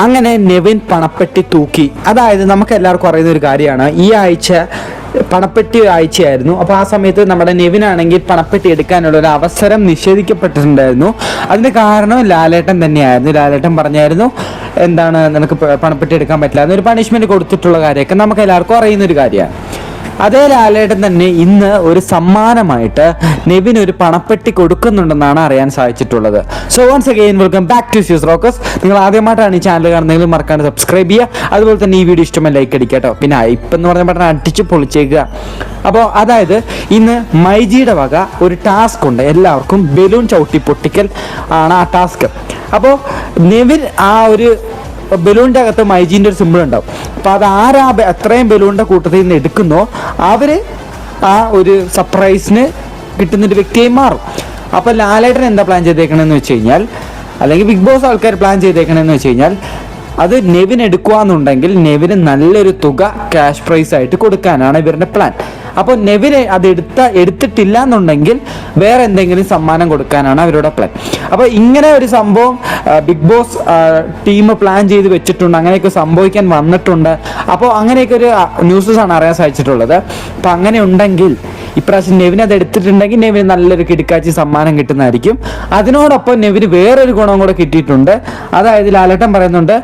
അങ്ങനെ നെവിൻ പണപ്പെട്ടി തൂക്കി. അതായത് നമുക്ക് എല്ലാവർക്കും അറിയുന്ന ഒരു കാര്യമാണ്. ഈ ആഴ്ച പണപ്പെട്ടി ആഴ്ചയായിരുന്നു. അപ്പോൾ ആ സമയത്ത് നമ്മുടെ നെവിനാണെങ്കിൽ പണപ്പെട്ടി എടുക്കാനുള്ള ഒരു അവസരം നിഷേധിക്കപ്പെട്ടിട്ടുണ്ടായിരുന്നു. അതിന് കാരണം ലാലേട്ടൻ തന്നെയായിരുന്നു. ലാലേട്ടൻ പറഞ്ഞായിരുന്നു എന്താണ്? നിനക്ക് പണപ്പെട്ടി എടുക്കാൻ പറ്റില്ല. എന്നൊരു പണിഷ്മെന്റ് കൊടുത്തിട്ടുള്ള കാര്യമൊക്കെ നമുക്ക് എല്ലാവർക്കും അറിയുന്ന ഒരു കാര്യമാണ്. അതേ ലാലേട്ടൻ തന്നെ ഇന്ന് ഒരു സമ്മാനമായിട്ട് നെവിൻ ഒരു പണപ്പെട്ടി കൊടുക്കുന്നുണ്ടെന്നാണ് അറിയാൻ സാധിച്ചിട്ടുള്ളത്. So once again welcome back to Zeus Rocks നിങ്ങൾ ആദ്യമായിട്ടാണ് ഈ ചാനൽ കാണുന്നതെങ്കിൽ മറക്കാണ്ട് സബ്സ്ക്രൈബ് ചെയ്യുക. അതുപോലെ തന്നെ ഈ വീഡിയോ ഇഷ്ടമായി ലൈക്ക് അടിക്കുക കേട്ടോ. പിന്നെ ഇപ്പം എന്ന് പറഞ്ഞ പറഞ്ഞാൽ അടിച്ച് പൊളിച്ചേക്കുക. അപ്പോൾ അതായത് ഇന്ന് മൈജിയുടെ വക ഒരു ടാസ്ക് ഉണ്ട്. എല്ലാവർക്കും ബലൂൺ ചവിട്ടി പൊട്ടിക്കൽ ആണ് ആ ടാസ്ക് അപ്പോൾ നെവിൻ ആ ഒരു ബലൂണിന്റെ അകത്ത് മൈജീന്റെ ഒരു സിമ്പിൾ ഉണ്ടാവും. അപ്പോൾ അത് ആരാ എത്രയും ബലൂണിന്റെ കൂട്ടത്തിൽ നിന്ന് എടുക്കുന്നോ അവർ ആ ഒരു സർപ്രൈസിന് കിട്ടുന്നൊരു വ്യക്തിയായി മാറും. അപ്പോൾ ലാലേട്ടൻ എന്താ പ്ലാൻ ചെയ്തേക്കണമെന്ന് വെച്ച് കഴിഞ്ഞാൽ അല്ലെങ്കിൽ ബിഗ് ബോസ് ആൾക്കാർ പ്ലാൻ ചെയ്തേക്കണമെന്ന് വെച്ച് കഴിഞ്ഞാൽ അത് നെവിൻ എടുക്കുകയെന്നുണ്ടെങ്കിൽ നെവിന് നല്ലൊരു തുക ക്യാഷ് പ്രൈസ് ആയിട്ട് കൊടുക്കാനാണ് ഇവരുടെ പ്ലാൻ അപ്പോൾ നെവിന് അത് എടുത്ത എടുത്തിട്ടില്ല എന്നുണ്ടെങ്കിൽ വേറെ എന്തെങ്കിലും സമ്മാനം കൊടുക്കാനാണ് അവരുടെ പ്ലാൻ അപ്പോൾ ഇങ്ങനെ ഒരു സംഭവം ബിഗ് ബോസ് ടീം പ്ലാൻ ചെയ്ത് വെച്ചിട്ടുണ്ട്. അങ്ങനെയൊക്കെ സംഭവിക്കാൻ വന്നിട്ടുണ്ട്. അപ്പോൾ അങ്ങനെയൊക്കെ ഒരു ന്യൂസസാണ് അറിയാൻ സാധിച്ചിട്ടുള്ളത്. അപ്പോൾ അങ്ങനെ ഉണ്ടെങ്കിൽ ഇപ്രാവശ്യം നെവിൻ അത് എടുത്തിട്ടുണ്ടെങ്കിൽ നെവിന് നല്ലൊരു കിടക്കാച്ചി സമ്മാനം കിട്ടുന്നതായിരിക്കും. അതിനോടൊപ്പം നെവിന് വേറൊരു ഗുണം കൂടെ കിട്ടിയിട്ടുണ്ട്. അതായത് ലാലേട്ടൻ പറയുന്നുണ്ട്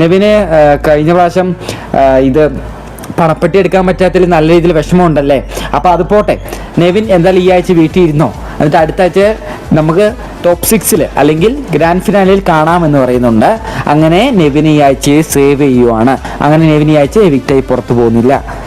നെവിന് കഴിഞ്ഞ പ്രാവശ്യം ഇത് പണപ്പെട്ടി എടുക്കാൻ പറ്റാത്തതിൽ നല്ല രീതിയിൽ വിഷമമുണ്ടല്ലേ? അപ്പോൾ അത് പോട്ടെ. നെവിൻ എന്തായാലും ഈ ആഴ്ച വീട്ടിൽ ഇരുന്നോ? എന്നിട്ട് അടുത്ത ആഴ്ച നമുക്ക് ടോപ്പ് സിക്സിൽ അല്ലെങ്കിൽ ഗ്രാൻഡ് ഫിനാലിൽ കാണാമെന്ന് പറയുന്നുണ്ട്. അങ്ങനെ നെവിനിയാഴ്ചയെ സേവ് ചെയ്യുവാണ്. അങ്ങനെ നെവിനിയാഴ്ച ഈ പുറത്തു പോകുന്നില്ല.